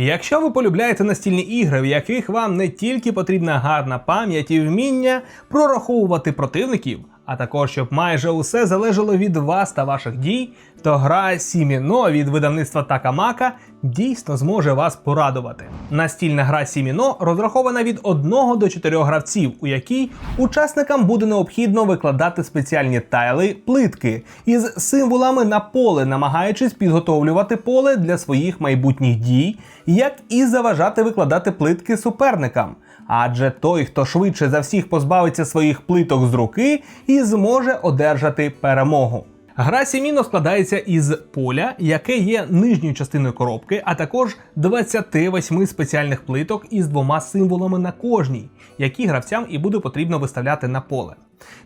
І якщо ви полюбляєте настільні ігри, в яких вам не тільки потрібна гарна пам'ять і вміння прораховувати противників, а також щоб майже усе залежало від вас та ваших дій, то гра Сіміно від видавництва Такамака дійсно зможе вас порадувати. Настільна гра Сіміно розрахована від 1 до 4 гравців, у якій учасникам буде необхідно викладати спеціальні тайли плитки із символами на поле, намагаючись підготовлювати поле для своїх майбутніх дій, як і заважати викладати плитки суперникам. Адже той, хто швидше за всіх позбавиться своїх плиток з руки і зможе одержати перемогу. Гра Сіміно складається із поля, яке є нижньою частиною коробки, а також 28 спеціальних плиток із двома символами на кожній, які гравцям і буде потрібно виставляти на поле.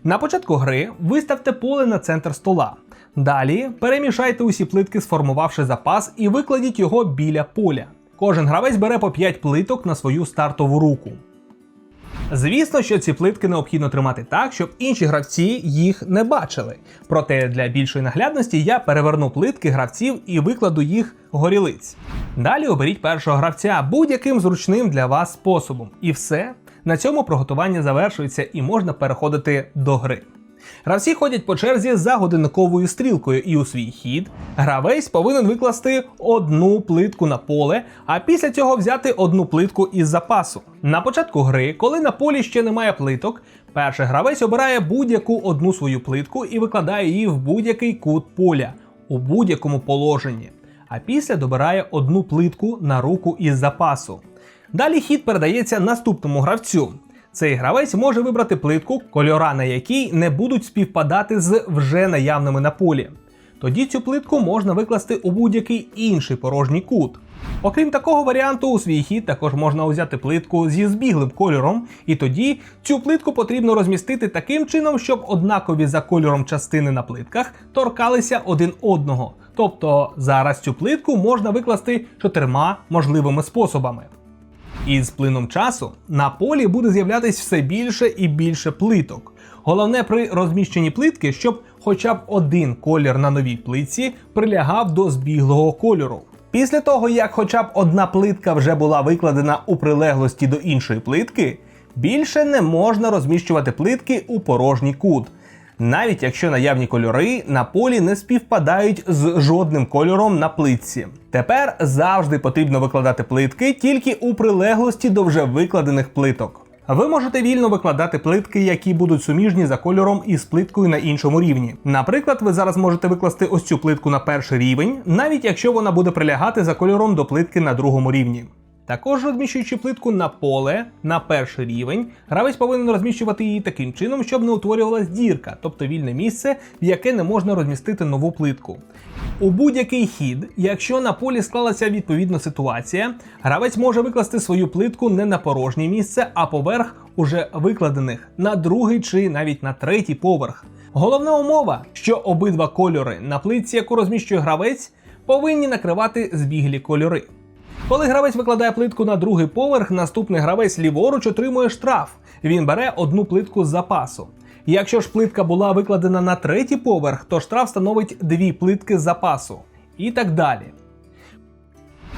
На початку гри виставте поле на центр стола. Далі перемішайте усі плитки, сформувавши запас, і викладіть його біля поля. Кожен гравець бере по 5 плиток на свою стартову руку. Звісно, що ці плитки необхідно тримати так, щоб інші гравці їх не бачили. Проте для більшої наглядності я переверну плитки гравців і викладу їх горілиць. Далі оберіть першого гравця будь-яким зручним для вас способом. І все. На цьому приготування завершується і можна переходити до гри. Гравці ходять по черзі за годинниковою стрілкою, і у свій хід гравець повинен викласти одну плитку на поле, а після цього взяти одну плитку із запасу. На початку гри, коли на полі ще немає плиток, перший гравець обирає будь-яку одну свою плитку і викладає її в будь-який кут поля у будь-якому положенні. А після добирає одну плитку на руку із запасу. Далі хід передається наступному гравцю. Цей гравець може вибрати плитку, кольора на якій не будуть співпадати з вже наявними на полі. Тоді цю плитку можна викласти у будь-який інший порожній кут. Окрім такого варіанту, у свій хід також можна взяти плитку зі збіглим кольором, і тоді цю плитку потрібно розмістити таким чином, щоб однакові за кольором частини на плитках торкалися один одного. Тобто зараз цю плитку можна викласти чотирма можливими способами. І з плином часу на полі буде з'являтись все більше і більше плиток. Головне при розміщенні плитки, щоб хоча б один колір на новій плитці прилягав до збіглого кольору. Після того, як хоча б одна плитка вже була викладена у прилеглості до іншої плитки, більше не можна розміщувати плитки у порожній кут. Навіть якщо наявні кольори на полі не співпадають з жодним кольором на плитці. Тепер завжди потрібно викладати плитки тільки у прилеглості до вже викладених плиток. Ви можете вільно викладати плитки, які будуть суміжні за кольором із плиткою на іншому рівні. Наприклад, ви зараз можете викласти ось цю плитку на перший рівень, навіть якщо вона буде прилягати за кольором до плитки на другому рівні. Також розміщуючи плитку на поле на перший рівень, гравець повинен розміщувати її таким чином, щоб не утворювалась дірка, тобто вільне місце, в яке не можна розмістити нову плитку. У будь-який хід, якщо на полі склалася відповідна ситуація, гравець може викласти свою плитку не на порожнє місце, а поверх уже викладених на другий чи навіть на третій поверх. Головна умова, що обидва кольори на плитці, яку розміщує гравець, повинні накривати збіглі кольори. Коли гравець викладає плитку на другий поверх, наступний гравець ліворуч отримує штраф. Він бере одну плитку з запасу. Якщо ж плитка була викладена на третій поверх, то штраф становить дві плитки з запасу. І так далі.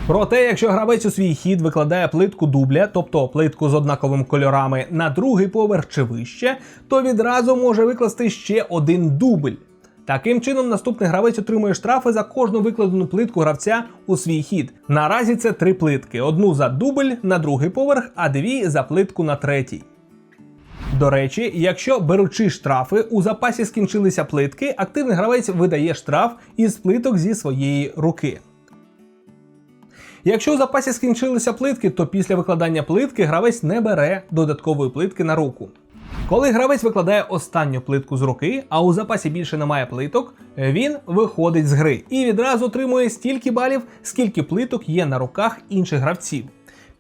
Проте, якщо гравець у свій хід викладає плитку дубля, тобто плитку з однаковими кольорами на другий поверх чи вище, то відразу може викласти ще один дубль. Таким чином, наступний гравець отримує штрафи за кожну викладену плитку гравця у свій хід. Наразі це три плитки: одну за дубль на другий поверх, а дві за плитку на третій. До речі, якщо беручи штрафи, у запасі скінчилися плитки, активний гравець видає штраф із плиток зі своєї руки. Якщо у запасі скінчилися плитки, то після викладання плитки гравець не бере додаткової плитки на руку. Коли гравець викладає останню плитку з руки, а у запасі більше немає плиток, він виходить з гри і відразу отримує стільки балів, скільки плиток є на руках інших гравців.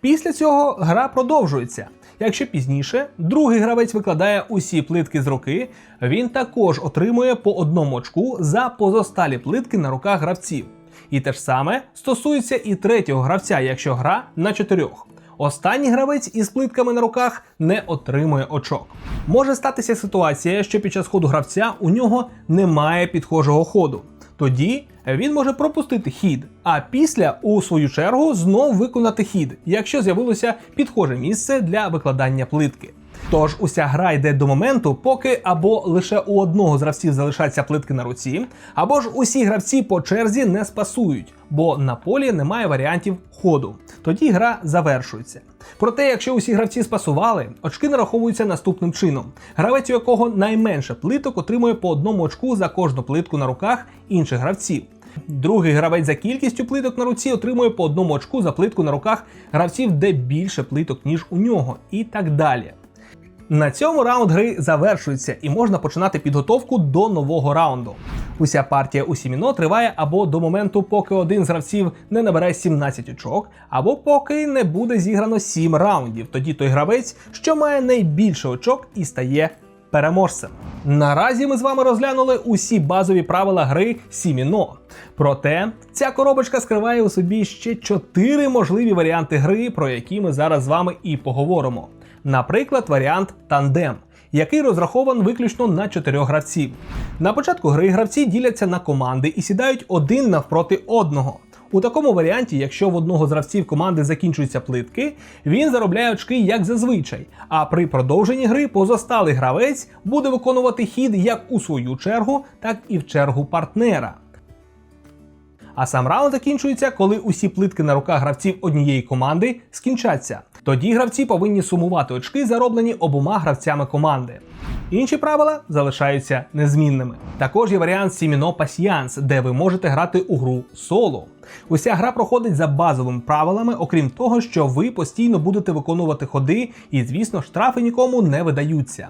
Після цього гра продовжується. Якщо пізніше другий гравець викладає усі плитки з руки, він також отримує по одному очку за позосталі плитки на руках гравців. І те ж саме стосується і третього гравця, якщо гра на чотирьох. Останній гравець із плитками на руках не отримує очок. Може статися ситуація, що під час ходу гравця у нього немає підхожого ходу. тоді він може пропустити хід, а після, у свою чергу, знов виконати хід, якщо з'явилося підхоже місце для викладання плитки. Тож уся гра йде до моменту, поки або лише у одного з гравців залишаться плитки на руці, або ж усі гравці по черзі не спасують, бо на полі немає варіантів ходу. Тоді гра завершується. Проте, якщо усі гравці спасували, очки нараховуються наступним чином: гравець, у якого найменше плиток, отримує по одному очку за кожну плитку на руках інших гравців. Другий гравець за кількістю плиток на руці отримує по одному очку за плитку на руках гравців, де більше плиток, ніж у нього, і так далі. На цьому раунд гри завершується і можна починати підготовку до нового раунду. Уся партія у Сіміно триває або до моменту, поки один з гравців не набере 17 очок, або поки не буде зіграно 7 раундів. Тоді той гравець, що має найбільше очок і стає переможцем. Наразі ми з вами розглянули усі базові правила гри Сіміно. Проте ця коробочка скриває у собі ще 4 можливі варіанти гри, про які ми зараз з вами і поговоримо. Наприклад, варіант тандем, який розрахован виключно на 4 гравців. На початку гри гравці діляться на команди і сідають один навпроти одного. У такому варіанті, якщо в одного з гравців команди закінчуються плитки, він заробляє очки як зазвичай. А при продовженні гри позосталий гравець буде виконувати хід як у свою чергу, так і в чергу партнера. А сам раунд закінчується, коли усі плитки на руках гравців однієї команди скінчаться. Тоді гравці повинні сумувати очки, зароблені обома гравцями команди. Інші правила залишаються незмінними. Також є варіант Сіміно Пасьянс, де ви можете грати у гру соло. Уся гра проходить за базовими правилами, окрім того, що ви постійно будете виконувати ходи, і, звісно, штрафи нікому не видаються.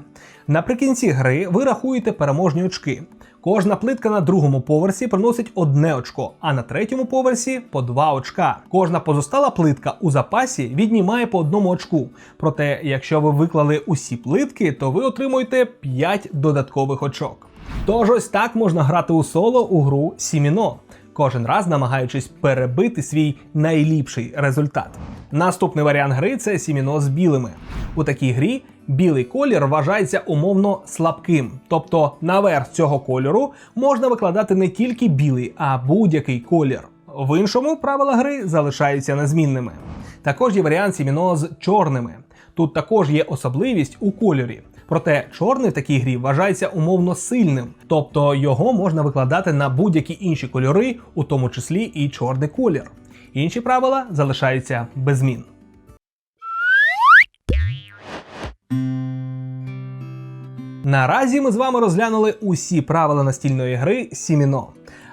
Наприкінці гри ви рахуєте переможні очки. Кожна плитка на другому поверсі приносить одне очко, а на третьому поверсі по два очка. Кожна позостала плитка у запасі віднімає по одному очку. Проте, якщо ви виклали усі плитки, то ви отримуєте 5 додаткових очок. Тож ось так можна грати у соло у гру Сіміно, кожен раз намагаючись перебити свій найліпший результат. Наступний варіант гри це Сіміно з білими. У такій грі білий колір вважається умовно слабким, тобто наверх цього кольору можна викладати не тільки білий, а будь-який колір. В іншому правила гри залишаються незмінними. Також є варіант Сіміно з чорними. Тут також є особливість у кольорі. Проте чорний в такій грі вважається умовно сильним, тобто його можна викладати на будь-які інші кольори, у тому числі і чорний колір. Інші правила залишаються без змін. Наразі ми з вами розглянули усі правила настільної гри Сіміно.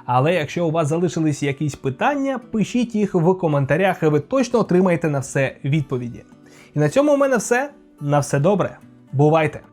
Але якщо у вас залишились якісь питання, пишіть їх в коментарях, і ви точно отримаєте на все відповіді. І на цьому у мене все. На все добре. Бувайте!